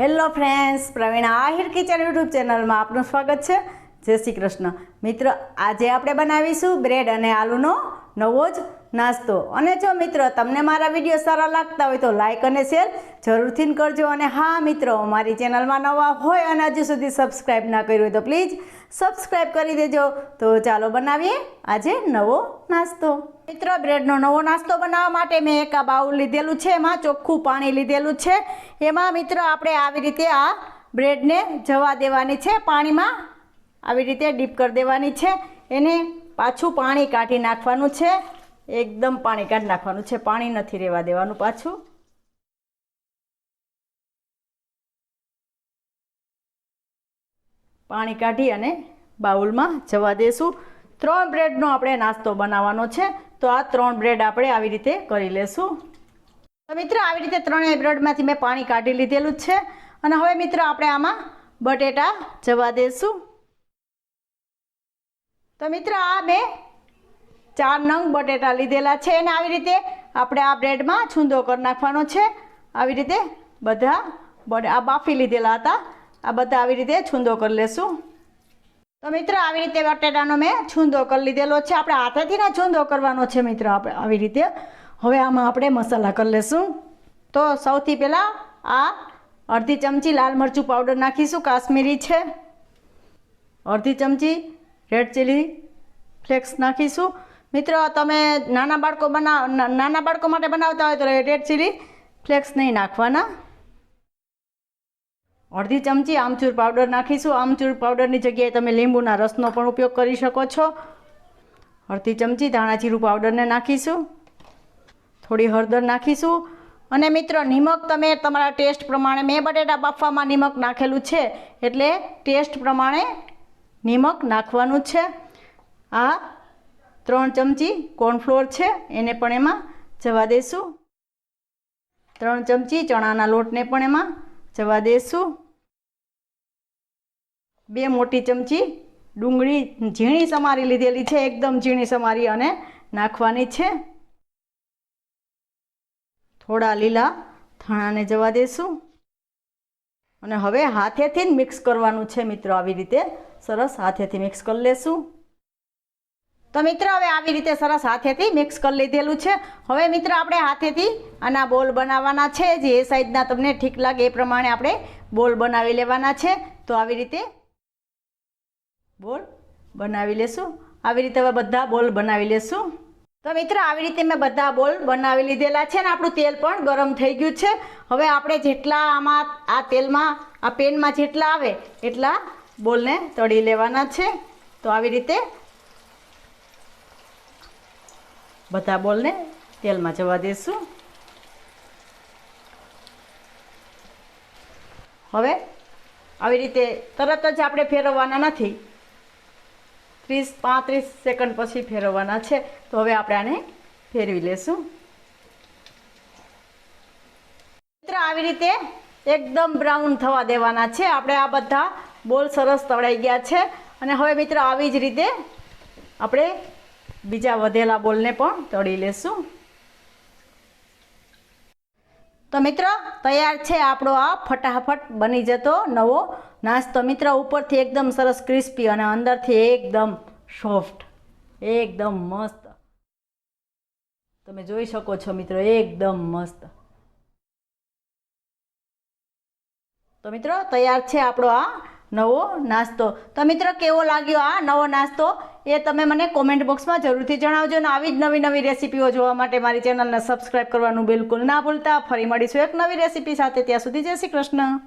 Hello friends, Pravina Ahir kitchen YouTube ચેનલમાં આપનું સ્વાગત છે. જય શ્રી કૃષ્ણ. મિત્રો, આજે આપણે બનાવીશું બ્રેડ અને આલુનો નવો જ નાસ્તો. અને જો મિત્રો, તમને મારા વીડિયો સારા લાગતા હોય તો લાઇક અને શેર જરૂરથી કરજો. અને હા, મિત્રો મારી ચેનલમાં નવા હોય અને હજુ સુધી સબસ્ક્રાઈબ ના કર્યું હોય તો પ્લીઝ સબસ્ક્રાઈબ કરી દેજો. તો ચાલો બનાવીએ આજે નવો નાસ્તો. મિત્રો બ્રેડનો નવો નાસ્તો બનાવવા માટે મેં એક આ બાઉલ લીધેલું છે, એમાં ચોખ્ખું પાણી લીધેલું છે. એમાં મિત્રો, આપણે આવી રીતે આ બ્રેડને જવા દેવાની છે. પાણીમાં આવી રીતે ડીપ કરી દેવાની છે. એને પાછું પાણી કાઢી નાખવાનું છે. એકદમ પાણી કાઢી નાખવાનું છે. પાણી નથી રહેવા દેવાનું પાછું. પાણી કાઢી અને બાઉલમાં જવા દેશું. ત્રણ બ્રેડનો આપણે નાસ્તો બનાવવાનો છે. તો આ ત્રણ બ્રેડ આપણે આવી રીતે કરી લેશું. તો મિત્રો, આવી રીતે ત્રણેય બ્રેડમાંથી મેં પાણી કાઢી લીધેલું છે. અને હવે મિત્રો, આપણે આમાં બટેટા જવા દેશું. તો મિત્રો, આ મેં ચાર નંગ બટેટા લીધેલા છે અને આવી રીતે આપણે આ બ્રેડમાં છૂંદો કરી નાખવાનો છે. આવી રીતે બધા બટ આ બાફી લીધેલા હતા. આ બધા આવી રીતે છૂંદો કરી લેશું. તો મિત્રો, આવી રીતે બટેટાનો મેં છૂંદો કરી લીધેલો છે. આપણે હાથેથી ના છૂંદો કરવાનો છે મિત્રો, આપણે આવી રીતે. હવે આમાં આપણે મસાલા કરી લેશું. તો સૌથી પહેલાં આ અડધી ચમચી લાલ મરચું પાવડર નાખીશું. કાશ્મીરી છે. અડધી ચમચી રેડ ચીલી ફ્લેક્સ નાખીશું. મિત્રો, તમે નાના બાળકો બનાવ નાના બાળકો માટે બનાવતા હોય તો રેડ ચીલી ફ્લેક્સ નહીં નાખવાના. અડધી ચમચી આમચૂર પાવડર નાખીશું. આમચૂર પાવડરની જગ્યાએ તમે લીંબુના રસનો પણ ઉપયોગ કરી શકો છો. અડધી ચમચી ધાણા જીરું પાવડરને નાખીશું. થોડી હળદર નાખીશું. અને મિત્રો, નિમક તમે તમારા ટેસ્ટ પ્રમાણે, મેં બટેટા બાફવામાં નિમક નાખેલું છે, એટલે ટેસ્ટ પ્રમાણે નિમક નાખવાનું છે. આ ત્રણ ચમચી કોર્નફ્લોર છે, એને પણ એમાં જવા દઈશું ત્રણ ચમચી ચણાના લોટને પણ એમાં જવા દઈશું બે મોટી ચમચી ડુંગળી, ઝીણી સમારી લીધેલી છે, એકદમ ઝીણી સમારી અને નાખવાની છે. થોડા લીલા ધાણાને જવા દઈશું અને હવે હાથેથી જ મિક્સ કરવાનું છે મિત્રો આવી રીતે. સરસ, હાથેથી મિક્સ કરી લેશું. તો મિત્રો હવે આવી રીતે સરસ હાથેથી મિક્સ કરી લીધેલું છે. હવે મિત્રો આપણે હાથેથી આના બોલ બનાવવાના છે. જે એ સાઈઝના તમને ઠીક લાગે એ પ્રમાણે આપણે બોલ બનાવી લેવાના છે. તો આવી રીતે બોલ બનાવી લેશું. આવી રીતે હવે બધા બોલ બનાવી લેશું. તો મિત્રો, આવી રીતે મેં બધા બોલ બનાવી લીધેલા છે ને આપણું તેલ પણ ગરમ થઈ ગયું છે. હવે આપણે જેટલા આમાં આ તેલમાં, આ પેનમાં જેટલા આવે એટલા બોલને તળી લેવાના છે. તો આવી રીતે બધા બોલને તેલમાં જવા દઈશું હવે આવી રીતે તરત જ આપણે ફેરવવાના નથી. ત્રીસ, પાંત્રીસ સેકન્ડ પછી ફેરવવાના છે. તો હવે આપણે આને ફેરવી લેશું. મિત્ર, આવી રીતે એકદમ બ્રાઉન થવા દેવાના છે. આપણે આ બધા બોલ સરસ તળાઈ ગયા છે. અને હવે મિત્ર, આવી જ રીતે આપણે બીજા વધેલા બોલને પણ તળી લેશું. તો મિત્રો, તૈયાર છે આપણો આ ફટાફટ બની જતો નવો નાસ્તો. મિત્ર, ઉપરથી એકદમ સરસ ક્રિસ્પી અને અંદરથી એકદમ સોફ્ટ એકદમ મસ્ત. તમે જોઈ શકો છો મિત્રો, એકદમ મસ્ત. તો મિત્રો, તૈયાર છે આપણો આ નવો નાસ્તો. તો મિત્રો, કેવો લાગ્યો આ નવો નાસ્તો? એ તમે મને કોમેન્ટ બોક્સમાં જરૂરથી જણાવજો અને આવી જ નવી નવી રેસીપીઓ જોવા માટે મારી ચેનલને સબસ્ક્રાઈબ કરવાનું બિલકુલ ના ભૂલતા. ફરી મળીશું એક નવી રેસીપી સાથે. ત્યાં સુધી જય શ્રી કૃષ્ણ.